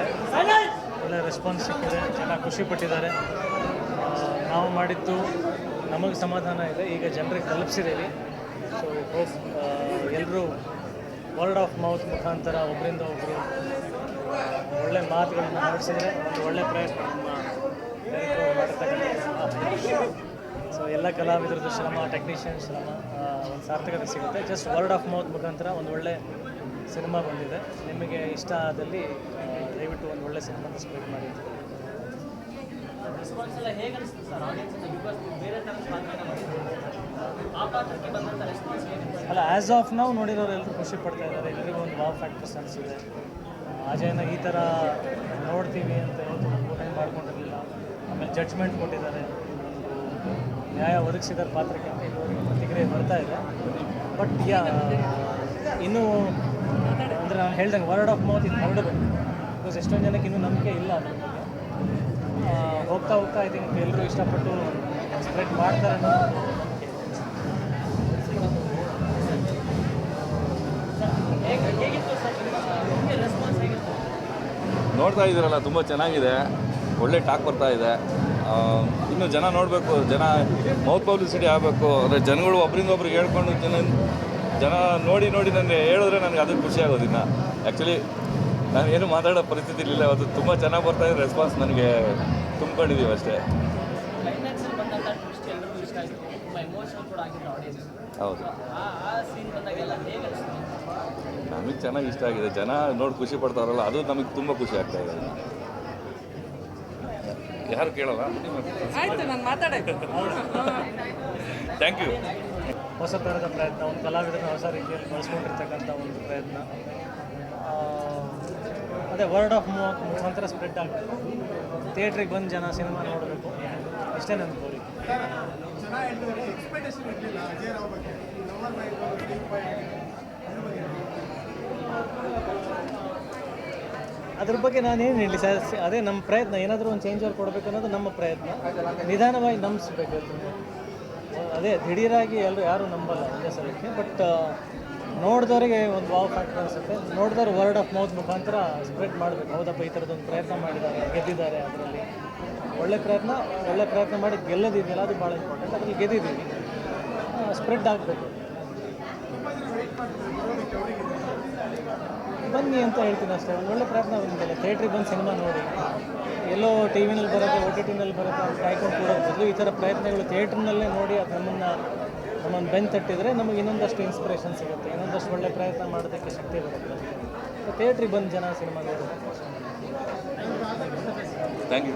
ಬಂದಿದೆ ಒಳ್ಳೆ ರೆಸ್ಪಾನ್ಸ್ ಸಿಕ್ಕಿದೆ. ಜನ ಖುಷಿಪಟ್ಟಿದ್ದಾರೆ ನಾವು ಮಾಡಿದ್ದು ನಮಗೆ ಸಮಾಧಾನ ಇದೆ. ಈಗ ಜನರಿಗೆ ತಲುಪಿಸಿದ್ದೀವಿ ಸೊ ಹೋಪ್ ಎಲ್ಲರೂ ವರ್ಡ್ ಆಫ್ ಮೌತ್ ಮುಖಾಂತರ ಒಬ್ಬರಿಂದ ಒಬ್ಬರು ಒಳ್ಳೆ ಮಾತುಗಳನ್ನು ಆಡಿಸಿದರೆ ಒಂದು ಒಳ್ಳೆ ಪ್ರಯತ್ನ ಸೊ ಎಲ್ಲ ಕಲಾವಿದರದ್ದು ಶ್ರಮ ಟೆಕ್ನಿಷಿಯನ್ ಶ್ರಮ ಒಂದು ಸಾರ್ಥಕತೆ ಸಿಗುತ್ತೆ. ಜಸ್ಟ್ ವರ್ಡ್ ಆಫ್ ಮೌತ್ ಮುಖಾಂತರ ಒಂದು ಒಳ್ಳೆ ಸಿನಿಮಾ ಬಂದಿದೆ. ನಿಮಗೆ ಇಷ್ಟ ಆದಲ್ಲಿ ದಯವಿಟ್ಟು ಒಂದು ಒಳ್ಳೆ ಸಿನಿಮಾನ ಸ್ಪ್ರೆಡ್ ಮಾಡಿ ಅಲ್ಲ ಆ್ಯಸ್ ಆಫ್ ನಾವು ನೋಡಿರೋರು ಎಲ್ಲರೂ ಖುಷಿ ಪಡ್ತಾ ಇದ್ದಾರೆ. ಎಲ್ಲರಿಗೂ ಒಂದು ವಾವ್ ಫ್ಯಾಕ್ಟರ್ಸ್ ಅನಿಸಿದೆ ಅಜಯನ ಈ ಥರ ನೋಡ್ತೀವಿ ಅಂತ ಹೇಳ್ತಾರೆ ಊಹೆ ಮಾಡ್ಕೊಂಡಿರಲಿಲ್ಲ. ಆಮೇಲೆ ಜಡ್ಜ್ಮೆಂಟ್ ಕೊಟ್ಟಿದ್ದಾರೆ. ನ್ಯಾಯ ಒದಗಿಸಿದಾರೆ ಪಾತ್ರಕ್ಕೆ ಅಂತ ಪ್ರತಿಕ್ರಿಯೆ ಬರ್ತಾ ಇದೆ. ಬಟ್ ಯಾ ಇನ್ನೂ ಅಂದರೆ ನಾನು ಹೇಳ್ದಂಗೆ ವರ್ಡ್ ಆಫ್ ಮೌತ್ ಇದು ಹರಡಬೇಕು. ಬಿಕಾಸ್ ಎಷ್ಟೊಂದು ಜನಕ್ಕೆ ಇನ್ನೂ ನಂಬಿಕೆ ಇಲ್ಲ ಹೋಗ್ತಾ ಹೋಗ್ತಾ ಐ ಥಿಂಕ್ ಎಲ್ಲರೂ ಇಷ್ಟಪಟ್ಟು ಸ್ಪ್ರೆಡ್ ಮಾಡ್ತಾರೆ ನೋಡ್ತಾ ಇದ್ದೀರಲ್ಲ, ತುಂಬ ಚೆನ್ನಾಗಿದೆ. ಒಳ್ಳೆ ಟಾಕ್ ಬರ್ತಾ ಇದೆ. ಇನ್ನು ಜನ ನೋಡಬೇಕು, ಜನ ಮೌತ್ ಪಬ್ಲಿಸಿಟಿ ಆಗಬೇಕು. ಅಂದರೆ ಜನಗಳು ಒಬ್ರಿಂದ ಒಬ್ರಿಗೆ ಹೇಳ್ಕೊಂಡು ಜನ ಜನ ನೋಡಿ ನೋಡಿ ನನಗೆ ಹೇಳಿದ್ರೆ ನನಗೆ ಅದು ಖುಷಿ ಆಗೋದಿನ್ನ ಆ್ಯಕ್ಚುಲಿ ನಾನು ಏನು ಮಾತಾಡೋ ಪರಿಸ್ಥಿತಿ ಇರಲಿಲ್ಲ. ಅದು ತುಂಬ ಚೆನ್ನಾಗಿ ಬರ್ತಾ ಇದೆ ರೆಸ್ಪಾನ್ಸ್ ನನಗೆ ತುಂಬ್ಕೊಂಡಿದ್ದೀವಿ ಅಷ್ಟೇ. ಹೌದು. ನಮಗೆ ಚೆನ್ನಾಗಿ ಇಷ್ಟ ಆಗಿದೆ. ಜನ ನೋಡಿ ಖುಷಿ ಪಡ್ತಾರಲ್ಲ ಅದು ನಮಗೆ ತುಂಬ ಖುಷಿ ಆಗ್ತಾ ಇದೆ. ಯಾರು ಕೇಳಲ್ಲ? ಆಯ್ತು ನಾನು ಮಾತಾಡಕ್ಕೆ ಥ್ಯಾಂಕ್ ಯು ಹೊಸ ಥರದ ಪ್ರಯತ್ನ, ಒಂದು ಕಲಾವಿದನ ಹೊಸ ರೀತಿಯಲ್ಲಿ ಬಳಸ್ಕೊಂಡಿರ್ತಕ್ಕಂಥ ಒಂದು ಪ್ರಯತ್ನ. ಅದೇ ವರ್ಡ್ ಆಫ್ ಮೌತ್ ಮುಖಾಂತರ ಸ್ಪ್ರೆಡ್ ಆಗಬೇಕು. ಥಿಯೇಟ್ರಿಗೆ ಬಂದು ಜನ ಸಿನಿಮಾ ನೋಡಬೇಕು. ಇಷ್ಟೇ ನನ್ನ ಕೋರಿಕೆ. ಅದ್ರ ಬಗ್ಗೆ ನಾನೇನು ಹೇಳಿ, ಸರ್ ಅದೇ ನಮ್ಮ ಪ್ರಯತ್ನ, ಏನಾದರೂ ಒಂದು ಚೇಂಜ್ ಅವ್ರು ಕೊಡಬೇಕು ಅನ್ನೋದು ನಮ್ಮ ಪ್ರಯತ್ನ. ನಿಧಾನವಾಗಿ ನಂಬಿಸ್ಬೇಕು. ಅದೇ ದಿಢೀರಾಗಿ ಎಲ್ಲರೂ ಯಾರೂ ನಂಬಲ್ಲ ಒಂದೇ ಸಲಕ್ಕೆ ಬಟ್ ನೋಡಿದವರಿಗೆ ಒಂದು ವಾವ್ ಫ್ಯಾಕ್ಟರ್ ಅನಿಸುತ್ತೆ. ನೋಡಿದವ್ರು ವರ್ಡ್ ಆಫ್ ಮೌತ್ ಮುಖಾಂತರ ಸ್ಪ್ರೆಡ್ ಮಾಡಬೇಕು. ಹೌದಪ್ಪ, ಈ ಥರದೊಂದು ಪ್ರಯತ್ನ ಮಾಡಿದ್ದಾರೆ, ಗೆದ್ದಿದ್ದಾರೆ ಅದರಲ್ಲಿ. ಒಳ್ಳೆ ಪ್ರಯತ್ನ ಒಳ್ಳೆ ಪ್ರಯತ್ನ ಮಾಡಿ ಗೆಲ್ಲದಿದೆಯಲ್ಲ, ಅದು ಭಾಳ ಇಂಪಾರ್ಟೆಂಟ್ ಅದರಲ್ಲಿ ಗೆದ್ದಿದ್ದೀವಿ. ಸ್ಪ್ರೆಡ್ ಆಗಬೇಕು. ಬನ್ನಿ ಅಂತ ಹೇಳ್ತೀನಿ ಅಷ್ಟೇ. ಒಂದು ಒಳ್ಳೆ ಪ್ರಯತ್ನ ಬಂದಿಲ್ಲ ಥಿಯೇಟ್ರಿಗೆ ಬಂದು ಸಿನಿಮಾ ನೋಡಿ. ಎಲ್ಲೋ ಟಿ ವಿನಲ್ಲಿ ಬರುತ್ತೆ, ಓ ಟಿ ಟಿನಲ್ಲಿ ಬರುತ್ತೆ ಅಂತ ಕಾಯ್ಕೊಂಡು ಕೂಡೋದು ಬದಲು ಈ ಥರ ಪ್ರಯತ್ನಗಳು ಥಿಯೇಟ್ರ್ನಲ್ಲೇ ನೋಡಿ ಅದು ನಮ್ಮನ್ನು ನಮ್ಮನ್ನು ಬೆನ್ನು ತಟ್ಟಿದರೆ ನಮಗೆ ಇನ್ನೊಂದಷ್ಟು ಇನ್ಸ್ಪಿರೇಷನ್ ಸಿಗುತ್ತೆ. ಇನ್ನೊಂದಷ್ಟು ಒಳ್ಳೆ ಪ್ರಯತ್ನ ಮಾಡೋದಕ್ಕೆ ಶಕ್ತಿ ಬರುತ್ತೆ. ಸೊ ಥಿಯೇಟ್ರಿಗೆ ಬಂದು ಜನ ಸಿನಿಮಾ ನೋಡೋದು ಥ್ಯಾಂಕ್ ಯು